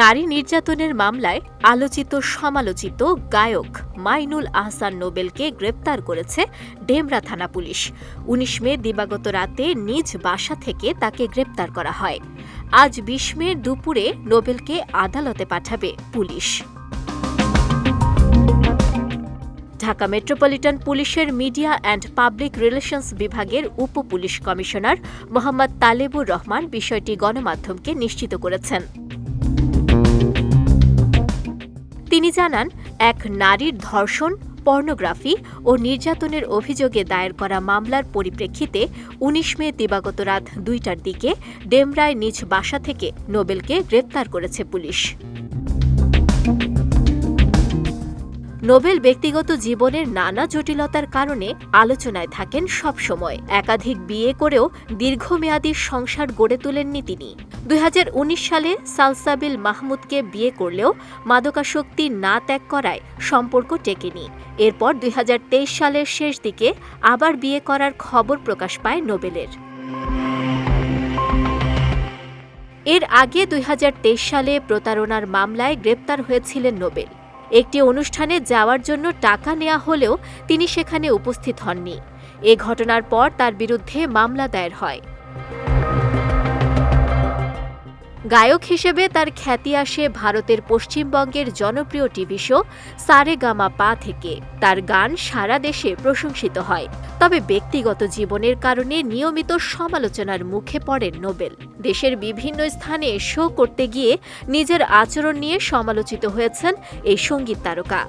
নারী নির্যাতনের মামলায় আলোচিত সমালোচিত গায়ক মাইনুল আহসান নোবেলকে গ্রেপ্তার করেছে ডেমরা থানা পুলিশ। উনিশ মে দিবাগত রাতে নিজ বাসা থেকে তাকে গ্রেপ্তার করা হয়। আজ বিশ মে দুপুরে নোবেলকে আদালতে পাঠাবে পুলিশ। ঢাকা মেট্রোপলিটন পুলিশের মিডিয়া অ্যান্ড পাবলিক রিলেশনস বিভাগের উপ পুলিশ কমিশনার মোহাম্মদ তালেবুর রহমান বিষয়টি গণমাধ্যমকে নিশ্চিত করেছেন। তিনি জানান, এক নারীর ধর্ষণ, পর্নোগ্রাফি ও নির্যাতনের অভিযোগে দায়ের করা মামলার পরিপ্রেক্ষিতে উনিশ মে দিবাগত রাত দুইটার দিকে ডেমরায় নিজ বাসা থেকে নোবেলকে গ্রেপ্তার করেছে পুলিশ। নোবেল ব্যক্তিগত জীবনের নানা জটিলতার কারণে আলোচনায় থাকেন সবসময়। একাধিক বিয়ে করেও দীর্ঘমেয়াদী সংসার গড়ে তোলেননি তিনি। দুই হাজার উনিশ সালে সালসাবিল মাহমুদকে বিয়ে করলেও মাদকাসক্তি না ত্যাগ করায় সম্পর্ক টেকেনি। এরপর দুই হাজার তেইশ সালের শেষ দিকে আবার বিয়ে করার খবর প্রকাশ পায় নোবেলের। এর আগে দুই হাজার তেইশ সালে প্রতারণার মামলায় গ্রেপ্তার হয়েছিলেন নোবেল। একটি অনুষ্ঠানে যাওয়ার জন্য টাকা নেওয়া হলেও তিনি সেখানে উপস্থিত হননি। এ ঘটনার পর তার বিরুদ্ধে মামলা দায়ের হয়। গায়ক হিসেবে তার খ্যাতি আসে ভারতের পশ্চিমবঙ্গের জনপ্রিয় টিভি শো সারে গামা পা থেকে। তার গান সারা দেশে প্রশংসিত হয়। তবে ব্যক্তিগত জীবনের কারণে নিয়মিত সমালোচনার মুখে পড়েন নোবেল। দেশের বিভিন্ন স্থানে শো করতে গিয়ে নিজের আচরণ নিয়ে সমালোচিত হয়েছেন এই সংগীত তারকা।